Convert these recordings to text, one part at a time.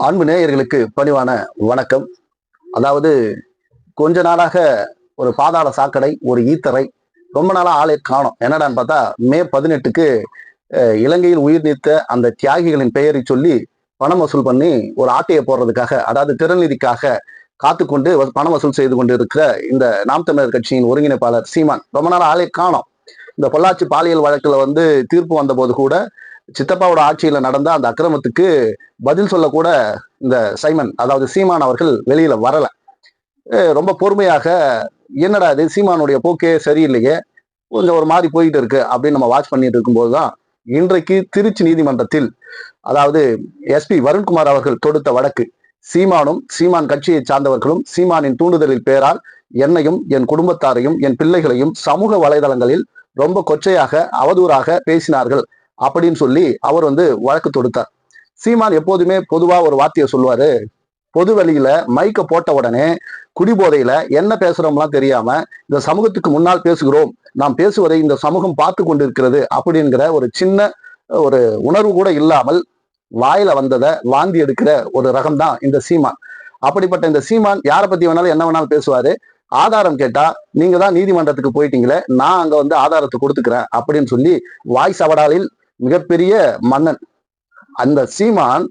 அன்பு நேயர்களுக்கு பணிவான வணக்கம். அதாவது கொஞ்ச நாளாக ஒரு பாதாள சாக்கடை ஒரு ஈத்தரை ரொம்ப நாளா ஆளே காணோம். என்னடான்னு பார்த்தா மே பதினெட்டுக்கு அஹ், இலங்கையில் உயிர் நீத்த அந்த தியாகிகளின் பெயரை சொல்லி பணம் வசூல் பண்ணி ஒரு ஆட்டையை போடுறதுக்காக அதாவது திறநிதிக்காக காத்துக்கொண்டு பணம் வசூல் செய்து கொண்டு இருக்கிற இந்த நாம் தமிழர் கட்சியின் ஒருங்கிணைப்பாளர் சீமான் ரொம்ப நாள் ஆளே காணோம். இந்த பொள்ளாச்சி பாலியல் வழக்கில் வந்து தீர்ப்பு வந்தபோது கூட சித்தப்பாவோட ஆட்சியில நடந்த அந்த அக்கிரமத்துக்கு பதில் சொல்லக்கூட இந்த சைமன் அதாவது சீமான் அவர்கள் வெளியில வரல. ரொம்ப பொறுமையாக என்னடா இது சீமானுடைய போக்கே சரியில்லையே கொஞ்சம் ஒரு மாதிரி போயிட்டு இருக்கு அப்படின்னு நம்ம வாட்ச் பண்ணிட்டு இருக்கும்போது தான் இன்றைக்கு திருச்சி நீதிமன்றத்தில் அதாவது எஸ்பி வருண்குமார் அவர்கள் தொடுத்த வழக்கு சீமானும் சீமான் கட்சியை சார்ந்தவர்களும் சீமானின் தூண்டுதலில் பேரால் என்னையும் என் குடும்பத்தாரையும் என் பிள்ளைகளையும் சமூக வலைதளங்களில் ரொம்ப கொச்சையாக அவதூறாக பேசினார்கள். அப்படின்னு சொல்லி அவர் வந்து வழக்கு தொடுத்தார். சீமான் எப்போதுமே பொதுவா ஒரு வார்த்தையை சொல்லுவாரு பொது வழியில மைக்க போட்ட உடனே குடிபோதையில என்ன பேசுறோம்லாம் தெரியாம இந்த சமூகத்துக்கு முன்னால் பேசுகிறோம் நாம் பேசுவதை இந்த சமூகம் பார்த்து கொண்டிருக்கிறது அப்படிங்கிற ஒரு சின்ன ஒரு உணர்வு கூட இல்லாமல் வாயில வந்ததை வாந்தி எடுக்கிற ஒரு ரகம் தான் இந்த சீமான். அப்படிப்பட்ட இந்த சீமான் யாரை பத்தி வேணாலும் என்ன வேணாலும் பேசுவாரு ஆதாரம் கேட்டா நீங்க தான் நீதிமன்றத்துக்கு போயிட்டீங்களே நான் அங்க வந்து ஆதாரத்தை கொடுத்துக்கிறேன் அப்படின்னு சொல்லி வாய் சவடாலில் மிகப்பெரிய மன்னன். அந்த சீமான்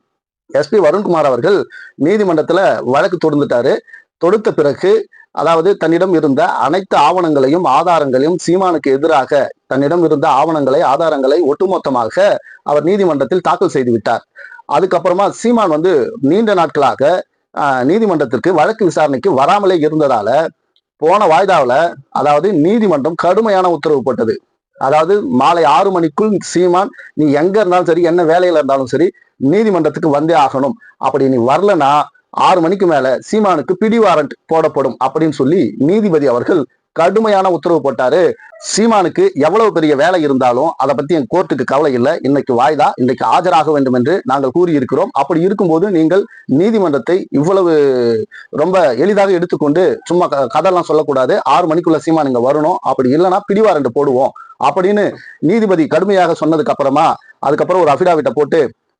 எஸ்பி வருண்குமார் அவர்கள் நீதிமன்றத்துல வழக்கு தொடுந்துட்டாரு தொடுத்த பிறகு அதாவது தன்னிடம் இருந்த அனைத்து ஆவணங்களையும் ஆதாரங்களையும் சீமானுக்கு எதிராக தன்னிடம் இருந்த ஆவணங்களை ஆதாரங்களை ஒட்டுமொத்தமாக அவர் நீதிமன்றத்தில் தாக்கல் செய்து விட்டார். அதுக்கப்புறமா சீமான் வந்து நீண்ட நாட்களாக நீதிமன்றத்திற்கு வழக்கு விசாரணைக்கு வராமலே இருந்ததால போன வாய்தாவில் அதாவது நீதிமன்றம் கடுமையான உத்தரவு போட்டது. அதாவது மாலை ஆறு மணிக்குள் சீமான் நீ எங்க இருந்தாலும் சரி என்ன வேலையில இருந்தாலும் சரி நீதிமன்றத்துக்கு வந்தே ஆகணும். அப்படி நீ வரலனா ஆறு மணிக்கு மேல சீமானுக்கு பிடி வாரண்ட் போடப்படும் அப்படின்னு சொல்லி நீதிபதி அவர்கள் கடுமையான உத்தரவு போட்டாரு. சீமானுக்கு எவ்வளவு பெரிய வேலை இருந்தாலும் அதை பத்தி என் கோர்ட்டுக்கு கவலை இல்லை. இன்னைக்கு வாய்தா இன்னைக்கு ஆஜராக வேண்டும் என்று நாங்கள் கூறியிருக்கிறோம். அப்படி இருக்கும்போது நீங்கள் நீதிமன்றத்தை இவ்வளவு ரொம்ப எளிதாக எடுத்துக்கொண்டு சும்மா க- கதையெல்லாம் சொல்லக்கூடாது. ஆறு மணிக்குள்ள சீமான் இங்க வரணும். அப்படி இல்லைன்னா பிடிவாரண்டு போடுவோம். அப்படின்னு நீதிபதி கடுமையாக சொன்னதுக்கு அப்புறமா அதுக்கப்புறம் ஒரு அபிடாவிட்ட போட்டு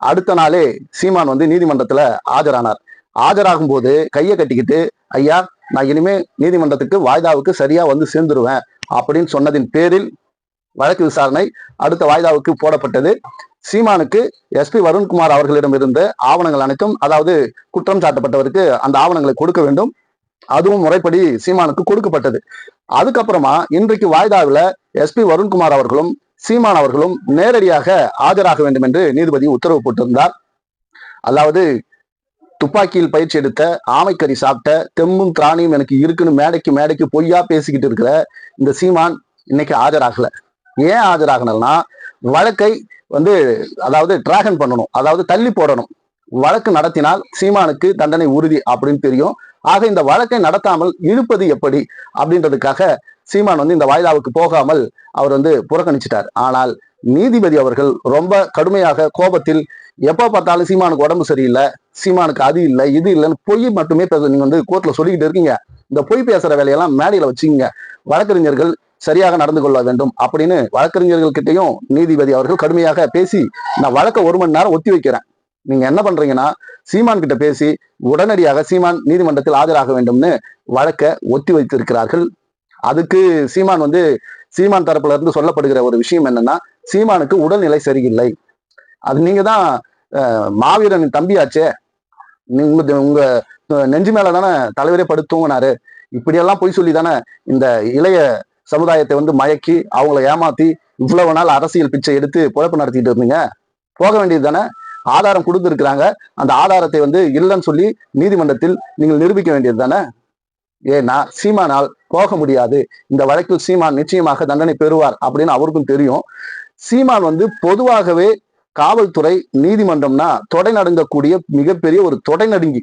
அடுத்த நாளே சீமான் வந்து நீதிமன்றத்துல ஆஜரானார். ஆஜராகும் போது கையை கட்டிக்கிட்டு ஐயா நான் இனிமே நீதிமன்றத்துக்கு வாய்தாவுக்கு சரியா வந்து சேர்ந்துருவேன் அப்படின்னு சொன்னதின் பேரில் வழக்கு விசாரணை அடுத்த வாய்தாவுக்கு போடப்பட்டது. சீமானுக்கு எஸ்பி வருண்குமார் அவர்களிடம் இருந்த ஆவணங்கள் அனைத்தும் அதாவது குற்றம் சாட்டப்பட்டவருக்கு அந்த ஆவணங்களை கொடுக்க வேண்டும். அதுவும் முறைப்படி சீமானுக்கு கொடுக்கப்பட்டது. அதுக்கப்புறமா இன்றைக்கு வாய்தாவில் எஸ்பி வருண்குமார் அவர்களும் சீமான் அவர்களும் நேரடியாக ஆஜராக வேண்டும் என்று நீதிபதி உத்தரவு போட்டிருந்தார். அதாவது துப்பாக்கியில் பயிற்சி எடுத்த ஆமைக்கறி சாப்பிட்ட தெம்மும் திராணியும் எனக்கு இருக்குன்னு மேடைக்கு மேடைக்கு பொய்யா பேசிக்கிட்டு இருக்கிற இந்த சீமான் இன்னைக்கு ஆஜராகல. ஏன் ஆஜராகலன்னா வழக்கை வந்து அதாவது டிராகன் பண்ணணும் அதாவது தள்ளி போடணும். வழக்கு நடத்தினால் சீமானுக்கு தண்டனை உறுதி அப்படின்னு தெரியும். ஆக இந்த வழக்கை நடத்தாமல் இழுப்பது எப்படி அப்படின்றதுக்காக சீமான் வந்து இந்த வாய்தாவுக்கு போகாமல் அவர் வந்து புறக்கணிச்சிட்டார். ஆனால் நீதிபதி அவர்கள் ரொம்ப கடுமையாக கோபத்தில் எப்போ பார்த்தாலும் சீமானுக்கு உடம்பு சரியில்லை சீமானுக்கு அது இல்லை இது இல்லைன்னு பொய் மட்டுமே பேச நீங்க வந்து கோர்ட்ல சொல்லிக்கிட்டு இருக்கீங்க. இந்த பொய் பேசுற வேலையெல்லாம் மேடையில வச்சுங்க வழக்கறிஞர்கள் சரியாக நடந்து கொள்ள வேண்டும் அப்படின்னு வழக்கறிஞர்கள் கிட்டையும் நீதிபதி அவர்கள் கடுமையாக பேசி நான் வழக்க ஒரு மணி நேரம் ஒத்தி வைக்கிறேன். நீங்க என்ன பண்றீங்கன்னா சீமான் கிட்ட பேசி உடனடியாக சீமான் நீதிமன்றத்தில் ஆஜராக வேண்டும்னு வழக்க ஒத்தி வைத்திருக்கிறார்கள். அதுக்கு சீமான் வந்து சீமான் தரப்புல இருந்து சொல்லப்படுகிற ஒரு விஷயம் என்னன்னா சீமானுக்கு உடல்நிலை சரியில்லை. அது நீங்க தான் மாவீரன் தம்பியாச்சே. நீங்க உங்க நெஞ்சு மேல தானே தலைவரே படுத்து இப்படியெல்லாம் பொய் சொல்லி தானே இந்த இளைய சமுதாயத்தை வந்து மயக்கி அவங்கள ஏமாத்தி இவ்வளவு நாள் அரசியல் பிச்சை எடுத்து பொழப்பு நடத்திட்டு இருந்தீங்க. போக வேண்டியது தானே? ஆதாரம் கொடுத்துருக்குறாங்க. அந்த ஆதாரத்தை வந்து இல்லைன்னு சொல்லி நீதிமன்றத்தில் நீங்கள் நிரூபிக்க வேண்டியது தானே? ஏன்னா சீமானால் போக முடியாது. இந்த வழக்கில் சீமான் நிச்சயமாக தண்டனை பெறுவார் அப்படின்னு அவருக்கும் தெரியும். சீமான் வந்து பொதுவாகவே காவல்துறை நீதிமன்றம்னா தொடை நடுங்கக்கூடிய மிகப்பெரிய ஒரு தொடை நடுங்கி.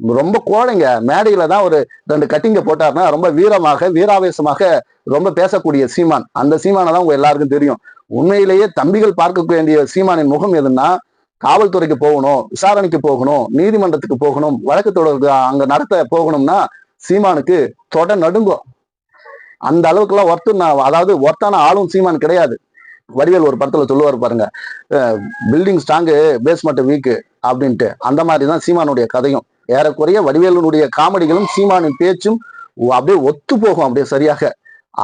ரொம்ப கோழைங்க. மேடையில தான் ஒரு ரெண்டு கட்டிங்க போட்டாருன்னா ரொம்ப வீரமாக வீராவேசமாக ரொம்ப பேசக்கூடிய சீமான். அந்த சீமானை தான் உங்க எல்லாருக்கும் தெரியும். உண்மையிலேயே தம்பிகள் பார்க்க வேண்டிய சீமானின் முகம் எதுன்னா காவல்துறைக்கு போகணும் விசாரணைக்கு போகணும் நீதிமன்றத்துக்கு போகணும் வழக்கு தொடர்பு அங்க நடத்த போகணும்னா சீமானுக்கு தொட நடுங்கும் அந்த அளவுக்குலாம் ஒர்த்து நான் அதாவது ஒர்த்தான ஆளும் சீமான் கிடையாது. வடிவேல் ஒரு படத்துல சொல்லுவார் பாருங்க பில்டிங் ஸ்ட்ராங்கு பேஸ்மெண்ட் வீக்கு அப்படின்ட்டு. அந்த மாதிரி தான் சீமானுடைய கதையும். ஏறக்குறைய வடிவேலனுடைய காமெடிகளும் சீமானின் பேச்சும் அப்படியே ஒத்து போகும் அப்படியே சரியாக.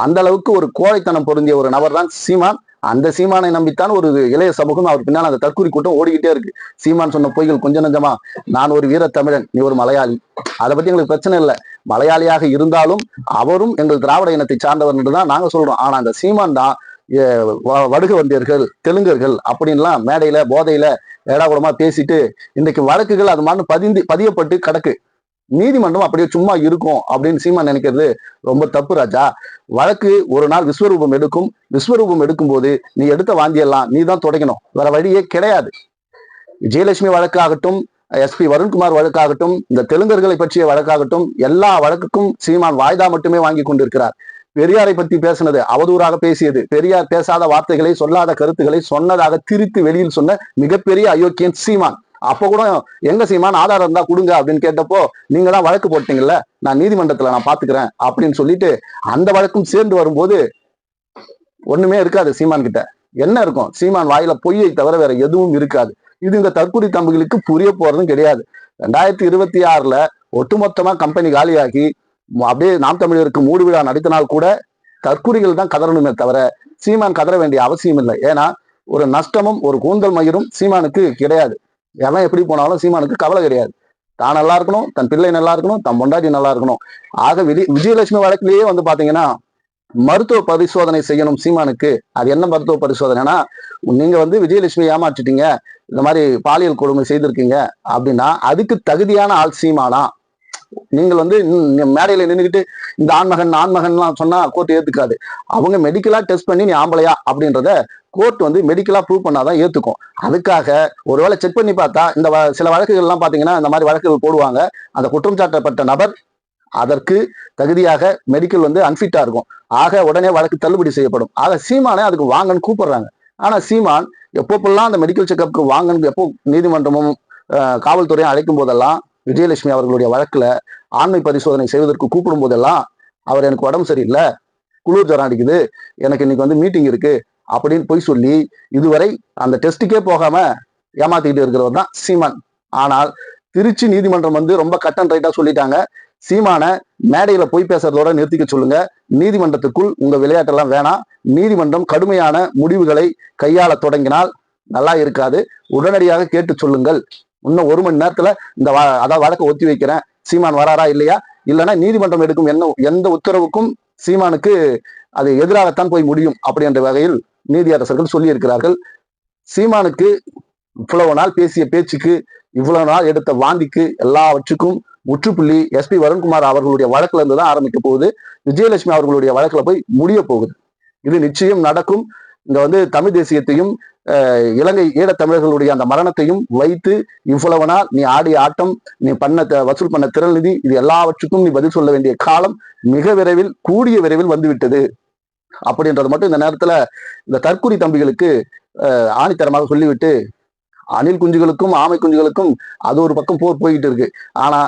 அந்த அளவுக்கு ஒரு கோழைத்தனம் பொருந்திய ஒரு நபர் தான் சீமான். அந்த சீமானை நம்பித்தான் ஒரு இளைய சமூகம் அவர் பின்னால் அந்த தற்கூரி கூட்டம் ஓடிக்கிட்டே இருக்கு. சீமான் சொன்ன பொய்கள் கொஞ்சம் நஞ்சமா நான் ஒரு வீர தமிழன் நீ ஒரு மலையாளி. அதை பத்தி எங்களுக்கு பிரச்சனை இல்லை. மலையாளியாக இருந்தாலும் அவரும் எங்கள் திராவிட இனத்தை சார்ந்தவர் என்று தான் நாங்க சொல்றோம். ஆனா அந்த சீமான் தான் வ- வடுக வந்தியர்கள் தெலுங்கர்கள் அப்படின்லாம் மேடையில போதையில ஏடாகுடமா பேசிட்டு இன்னைக்கு வழக்குகள் அது மாதிரி பதிந்து பதியப்பட்டு கிடக்கு. நீதிமன்றம் அப்படியே சும்மா இருக்கும் அப்படின்னு சீமான் நினைக்கிறது ரொம்ப தப்பு ராஜா. வழக்கு ஒரு நாள் விஸ்வரூபம் எடுக்கும். விஸ்வரூபம் எடுக்கும்போது நீ எடுத்த வாந்தியெல்லாம் நீ தான் தொடங்கணும் வேற வழியே கிடையாது. ஜெயலட்சுமி வழக்காகட்டும் எஸ்பி வருண்குமார் வழக்காகட்டும் இந்த தெலுங்கர்களை பற்றிய வழக்காகட்டும் எல்லா வழக்குக்கும் சீமான் வாய்தா மட்டுமே வாங்கி கொண்டிருக்கிறார். பெரியாரை பத்தி பேசினது அவதூறாக பேசியது. பெரியார் பேசாத வார்த்தைகளை சொல்லாத கருத்துக்களை சொன்னதாக திரித்து வெளியில் சொன்ன மிகப்பெரிய அயோக்கியன் சீமான். அப்போ கூட எங்க சீமான் ஆதாரம் இருந்தா கொடுங்க அப்படின்னு கேட்டப்போ நீங்க தான் வழக்கு போட்டீங்கல்ல நான் நீதிமன்றத்துல நான் பாத்துக்கிறேன் அப்படின்னு சொல்லிட்டு அந்த வழக்கும் சேர்ந்து வரும்போது ஒண்ணுமே இருக்காது சீமான் கிட்ட. என்ன இருக்கும்? சீமான் வாயில பொய்யை தவிர வேற எதுவும் இருக்காது. இது இந்த தற்கொலை தம்பிகளுக்கு புரிய போறதும் கிடையாது. ரெண்டாயிரத்தி இருபத்தி ஆறுல ஒட்டுமொத்தமா கம்பெனி காலியாகி அப்படியே நாம் தமிழருக்கு மூடு விழா நடத்தினால் கூட தற்கொலைகள் தான் கதறணுமே தவிர சீமான் கதற வேண்டிய அவசியம் இல்லை ஏன்னா ஒரு நஷ்டமும் ஒரு கூந்தல் மயிரும் சீமானுக்கு கிடையாது. எவன் எப்படி போனாலும் சீமானுக்கு கவலை கிடையாது. தான் நல்லா இருக்கணும் தன் பிள்ளை நல்லா இருக்கணும் தன் பொண்டாட்டி நல்லா இருக்கணும். ஆக விதி விஜயலட்சுமி வழக்கிலேயே வந்து பாத்தீங்கன்னா மருத்துவ பரிசோதனை செய்யணும் சீமானுக்கு. அது என்ன மருத்துவ பரிசோதனைனா நீங்க வந்து விஜயலட்சுமி ஏமாற்றிட்டீங்க இந்த மாதிரி பாலியல் கொடுமை செய்திருக்கீங்க அப்படின்னா அதுக்கு தகுதியான ஆள் சீமானா? நீங்கள் வந்து மேடையில நின்றுக்கிட்டு இந்த ஆண்மகன் ஆண்மகன்லாம் சொன்னா கோர்ட் ஏத்துக்காது. அவங்க மெடிக்கலா டெஸ்ட் பண்ணி நீ ஆம்பளையா? அப்படின்றத கோர்ட் வந்து மெடிக்கலா ப்ரூவ் பண்ணாதான் ஏத்துக்கும். அதுக்காக ஒருவேளை செக் பண்ணி பார்த்தா இந்த வ- சில வழக்குகள்லாம் பாத்தீங்கன்னா இந்த மாதிரி வழக்குகள் போடுவாங்க. அந்த குற்றம் சாட்டப்பட்ட நபர் அதற்கு தகுதியாக மெடிக்கல் வந்து அன்ஃபிட்டா இருக்கும். ஆக உடனே வழக்கு தள்ளுபடி செய்யப்படும். ஆக சீமானே அதுக்கு வாங்கன்னு கூப்பிடுறாங்க. ஆனா சீமான் எப்பப்பெல்லாம் அந்த மெடிக்கல் செக்கப்புக்கு வாங்கன்னு எப்போ நீதிமன்றமும் காவல்துறையும் அழைக்கும் போதெல்லாம் விஜயலட்சுமி அவர்களுடைய வழக்கில் ஆண்மை பரிசோதனை செய்வதற்கு கூப்பிடும் போதெல்லாம் அவர் எனக்கு உடம்பு சரியில்லை குளிர் ஜரம் அடிக்குது எனக்கு இன்னைக்கு வந்து மீட்டிங் இருக்கு அப்படின்னு போய் சொல்லி இதுவரை அந்த டெஸ்ட்டுக்கே போகாம ஏமாத்திக்கிட்டு இருக்கிறவர் தான் சீமான். ஆனால் திருச்சி நீதிமன்றம் வந்து ரொம்ப கட் அண்ட் ரைட்டா சொல்லிட்டாங்க. சீமான மேடையில போய் பேசுறதோட நிறுத்திக்க சொல்லுங்க. நீதிமன்றத்துக்குள் உங்க விளையாட்டெல்லாம் வேணாம். நீதிமன்றம் கடுமையான முடிவுகளை கையாள தொடங்கினால் நல்லா இருக்காது. உடனடியாக கேட்டு சொல்லுங்கள். இன்னும் ஒரு மணி நேரத்துல இந்த வ- அதாவது வழக்கை ஒத்தி வைக்கிறேன். சீமான் வராரா இல்லையா? இல்லைன்னா நீதிமன்றம் எடுக்கும் என்ன எந்த உத்தரவுக்கும் சீமானுக்கு அது எதிராகத்தான் போய் முடியும் அப்படி என்ற வகையில் நீதியரசர்கள் சொல்லியிருக்கிறார்கள். சீமானுக்கு இவ்வளவு நாள் பேசிய பேச்சுக்கு இவ்வளவு நாள் எடுத்த வாந்திக்கு எல்லாவற்றுக்கும் முற்றுப்புள்ளி எஸ்பி வருண்குமார் அவர்களுடைய வழக்குல இருந்து தான் ஆரம்பிக்க போகுது. விஜயலட்சுமி அவர்களுடைய வழக்குல போய் முடிய போகுது. இது நிச்சயம் நடக்கும். இங்க வந்து தமிழ் தேசியத்தையும் இலங்கை ஈழத்தமிழர்களுடைய அந்த மரணத்தையும் வைத்து இவ்வளவு நாள் நீ ஆடிய ஆட்டம் நீ பண்ண த- வசூல் பண்ண திரள் நிதி இது எல்லாவற்றுக்கும் நீ பதில் சொல்ல வேண்டிய காலம் மிக விரைவில் கூடிய விரைவில் வந்துவிட்டது. அப்படின்றது மட்டும் இந்த நேரத்துல இந்த தற்குறி தம்பிகளுக்கு ஆணித்தரமாக சொல்லிவிட்டு அணில் குஞ்சுகளுக்கும் ஆமை குஞ்சுகளுக்கும் அது ஒரு பக்கம் போர் போயிட்டு இருக்கு. ஆனா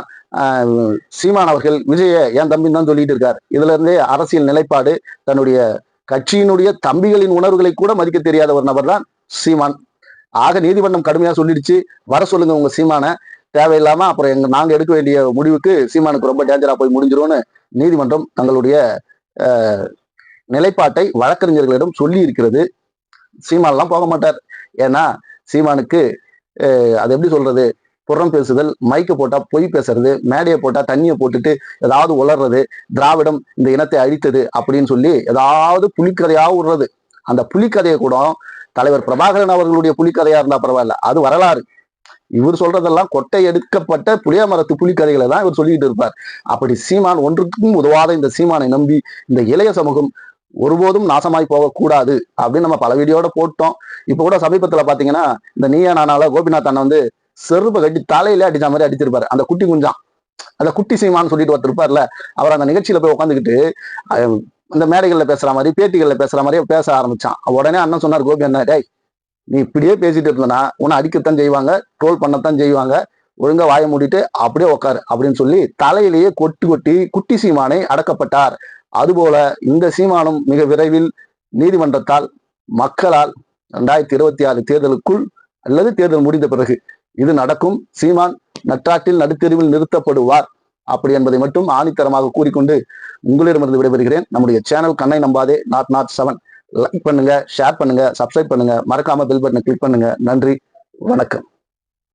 சீமான் அவர்கள் விஜய என் தம்பின்னு தான் சொல்லிட்டு இருக்கார். இதுல இருந்தே அரசியல் நிலைப்பாடு தன்னுடைய கட்சியினுடைய தம்பிகளின் உணர்வுகளை கூட மதிக்க தெரியாத ஒரு நபர் தான் சீமான். ஆக நீதிமன்றம் கடுமையா சொல்லிடுச்சு. வர சொல்லுங்க உங்க சீமானை. தேவையில்லாம அப்புறம் எங்க நாங்க எடுக்க வேண்டிய முடிவுக்கு சீமானுக்கு ரொம்ப டேஞ்சரா போய் முடிஞ்சிரும்னு நீதிமன்றம் தங்களுடைய நிலைப்பாட்டை வழக்கறிஞர்களிடம் சொல்லி இருக்கிறது சீமான்லாம் போக மாட்டார். ஏன்னா சீமானுக்கு அது எப்படி சொல்றது? புறம் பேசுதல் மைக்க போட்டா பொய் பேசுறது மேடையை போட்டா தண்ணியை போட்டுட்டு ஏதாவது உளர்றது திராவிடம் இந்த இனத்தை அழித்தது அப்படின்னு சொல்லி ஏதாவது புலிக்கதையாக விடுறது அந்த புலிக்கதையை கூட தலைவர் பிரபாகரன் அவர்களுடைய புலிக்கதையா இருந்தா பரவாயில்ல. அது வரலாறு. இவர் சொல்றதெல்லாம் கொட்டை எடுக்கப்பட்ட புளிய மரத்து புலிக்கதைகளை தான் இவர் சொல்லிட்டு இருப்பார். அப்படி சீமான் ஒன்றுக்கும் உதவாத இந்த சீமானை நம்பி இந்த இளைய சமூகம் ஒருபோதும் நாசமாய் போகக்கூடாது அப்படின்னு நம்ம பல வீடியோட போட்டோம். இப்ப கூட சமீபத்துல பாத்தீங்கன்னா இந்த நீயா நானால கோபிநாத் அண்ணன் வந்து செருப்பை கட்டி தலையில அடிச்ச மாதிரி அடிச்சிருப்பாரு. அந்த குட்டி குஞ்சான். அந்த குட்டி சீமான்னு சொல்லிட்டு வந்திருப்பார்ல அவர் அந்த நிகழ்ச்சியில போய் உட்காந்துக்கிட்டு இந்த மேடைகளில் பேசுற மாதிரி பேட்டிகளில் பேசுற மாதிரியே பேச ஆரம்பிச்சான். உடனே அண்ணன் சொன்னார் கோபி அண்ணன் டேய் நீ இப்படியே பேசிட்டு இருந்தனா உன்னை அடிக்கத்தான் செய்வாங்க ட்ரோல் பண்ணத்தான் செய்வாங்க ஒழுங்கா வாய மூடிட்டு அப்படியே உட்காரு அப்படின்னு சொல்லி தலையிலேயே கொட்டி கொட்டி குட்டி சீமானை அடக்கப்பட்டார். அதுபோல இந்த சீமானும் மிக விரைவில் நீதிமன்றத்தால் மக்களால் ரெண்டாயிரத்தி இருபத்தி ஆறு தேர்தலுக்குள் அல்லது தேர்தல் முடிந்த பிறகு இது நடக்கும். சீமான் நற்றாட்டில் நடுத்தெருவில் நிறுத்தப்படுவார். அப்படி என்பதை மட்டும் ஆணித்தரமாக கூறிக்கொண்டு உங்களிடமிருந்து விடைபெறுகிறேன். நம்முடைய சேனல் கண்ணை நம்பாதே நாட் நாட் செவன் லைக் பண்ணுங்க ஷேர் பண்ணுங்க சப்ஸ்கிரைப் பண்ணுங்க. மறக்காம பில் பட்டனை கிளிக் பண்ணுங்க. நன்றி வணக்கம்.